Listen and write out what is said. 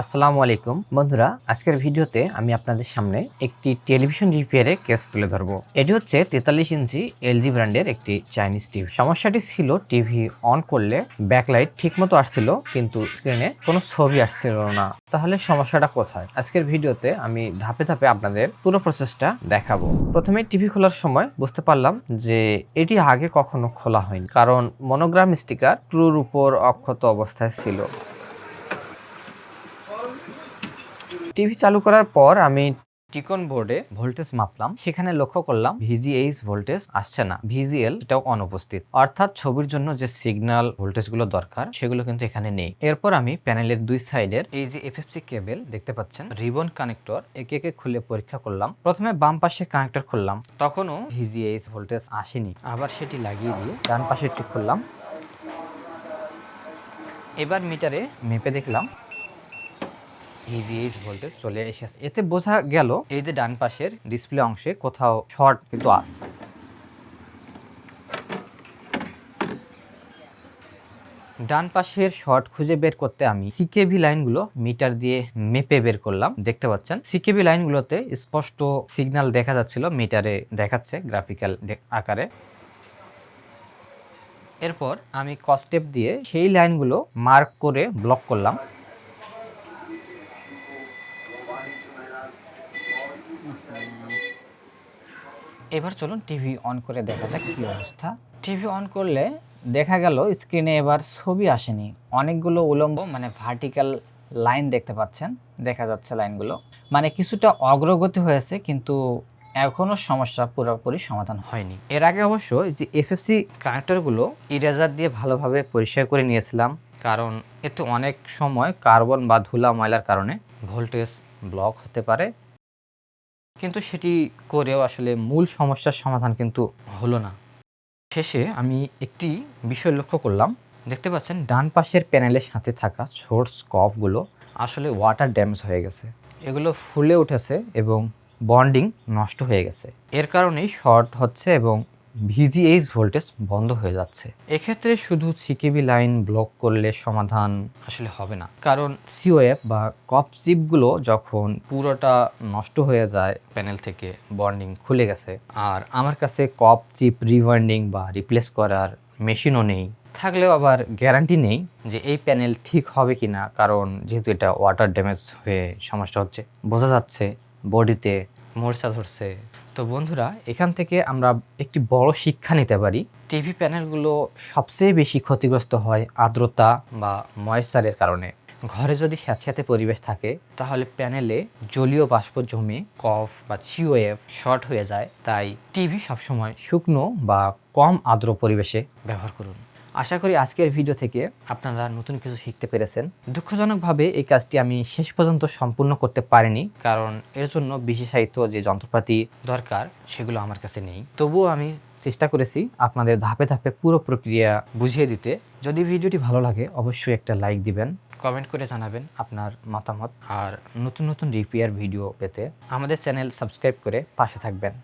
আসসালামু আলাইকুম। বন্ধুরা, আজকের ভিডিওতে আমি আপনাদের সামনে একটি টেলিভিশন রিপেয়ারের কেস তুলে ধরবো। এটি হচ্ছে তেতাল্লিশ ইঞ্চি এলজি ব্র্যান্ডের একটি চাইনিজ টিভি। সমস্যাটি ছিল, টিভি অন করলে ব্যাকলাইট ঠিকমতো আসছিল, কিন্তু স্ক্রিনে কোনো ছবি আসছিল না। তাহলে সমস্যাটা কোথায়? আজকের ভিডিওতে আমি ধাপে ধাপে আপনাদের পুরো প্রসেসটা দেখাবো। প্রথমে টিভি খোলার সময় বুঝতে পারলাম যে এটি আগে কখনো খোলা হয়নি, কারণ মনোগ্রাম স্টিকার ট্রুর উপর অক্ষত অবস্থায় ছিল। টিভি চালু করার পর আমি টিকন বোর্ডে ভোল্টেজ মাপলাম। সেখানে লক্ষ্য করলাম ভিজিএইচ ভোল্টেজ আসছে না। ভিজিএল এটাও অনুপস্থিত। অর্থাৎ ছবির জন্য যে সিগন্যাল ভোল্টেজগুলো দরকার, সেগুলো কিন্তু এখানে নেই। এরপর আমি প্যানেলের দুই সাইডের এই যে এফএফসি কেবেল দেখতে পাচ্ছেন, রিবন কানেক্টর একে একে খুলে পরীক্ষা করলাম। প্রথমে বাম পাশে কানেক্টর খুললাম। তখনও ভিজিএইচ ভোল্টেজ আসেনি। আবার সেটি লাগিয়ে দিয়ে ডান পাশেরটি খুললাম। এবার মিটারে মেপে দেখলাম। ভিজিএইচ ভোল্টেজ চলে এসেছে। এতে বোঝা গেল এই যে ডান পাশের ডিসপ্লে অংশে কোথাও শর্ট কিন্তু আছে। ডান পাশের শর্ট খুঁজে বের করতে আমি সিকেবি লাইনগুলো মিটার দিয়ে মেপে বের করলাম। দেখতে পাচ্ছেন? সিকেবি লাইনগুলোতে স্পষ্ট সিগন্যাল দেখা যাচ্ছিল মিটারে দেখাচ্ছে গ্রাফিক্যাল আকারে। এরপর আমি কস্টেপ দিয়ে সেই লাইনগুলো মার্ক করে ব্লক করলাম। এবার চলুন টিভি অন করে দেখা যাক কী অবস্থা। টিভি অন করলে দেখা গেল স্ক্রিনে এবার ছবি আসেনি। অনেকগুলো উলম্ব মানে ভার্টিক্যাল লাইন দেখতে পাচ্ছেন। দেখা যাচ্ছে লাইনগুলো মানে কিছুটা অগ্রগতি হয়েছে, কিন্তু এখনও সমস্যা পুরোপুরি সমাধান হয়নি। এর আগে অবশ্য যে এফএফসি কানেক্টরগুলো ইরেজার দিয়ে ভালোভাবে পরিষ্কার করে নিয়েছিলাম, কারণ এতে অনেক সময় কার্বন বা ধুলা ময়লার কারণে ভোল্টেজ ব্লক হতে পারে। কিন্তু সেটি করেও আসলে মূল সমস্যার সমাধান কিন্তু হলো না। শেষে আমি একটি বিষয় লক্ষ্য করলাম। দেখতে পাচ্ছেন, ডান পাশের প্যানেলের সাথে থাকা সোর্স কফগুলো আসলে ওয়াটার ড্যামেজ হয়ে গেছে। এগুলো ফুলে উঠেছে এবং বন্ডিং নষ্ট হয়ে গেছে। এর কারণেই শর্ট হচ্ছে এবং ভিজিএইচ ভোল্টেজ বন্ধ হয়ে যাচ্ছে। এক্ষেত্রে শুধু সিকেবি লাইন ব্লক করলে সমাধান আসলে হবে না। কারণ সিওএফ বা কপ চিপগুলো যখন পুরোটা নষ্ট হয়ে যায় প্যানেল থেকে বন্ডিং খুলে গেছে। আর আমার কাছে কপ চিপ রিওয়ার্ডিং বা রিপ্লেস করার মেশিনও নেই। থাকলেও আবার গ্যারান্টি নেই যে এই প্যানেল ঠিক হবে কি না কারণ যেহেতু এটা ওয়াটার ড্যামেজ হয়ে সমস্যা হচ্ছে। বোঝা যাচ্ছে বডিতে মরচা ধরছে। তো বন্ধুরা, এখান থেকে আমরা একটি বড় শিক্ষা নিতে পারি। টিভি প্যানেলগুলো সবচেয়ে বেশি ক্ষতিগ্রস্ত হয় আর্দ্রতা বা ময়েশ্চারের কারণে। ঘরে যদি স্যাঁতস্যাঁতে পরিবেশ থাকে, তাহলে প্যানেলে জলীয় বাষ্প জমে কফ বা সিওএফ শর্ট হয়ে যায়। তাই টিভি সবসময় শুকনো বা কম আর্দ্র পরিবেশে ব্যবহার করুন। আশা করি আজকের ভিডিও থেকে আপনারা নতুন কিছু শিখতে পেরেছেন। দুঃখজনকভাবে এই কাজটি আমি শেষ পর্যন্ত সম্পূর্ণ করতে পারিনি, কারণ এর জন্য বিশেষায়িত যে যন্ত্রপাতি দরকার, সেগুলো আমার কাছে নেই। তবুও আমি চেষ্টা করেছি আপনাদের ধাপে ধাপে পুরো প্রক্রিয়া বুঝিয়ে দিতে। যদি ভিডিওটি ভালো লাগে, অবশ্যই একটা লাইক দিবেন কমেন্ট করে জানাবেন আপনার মতামত, আর নতুন নতুন রিপেয়ার ভিডিও পেতে আমাদের চ্যানেল সাবস্ক্রাইব করে পাশে থাকবেন।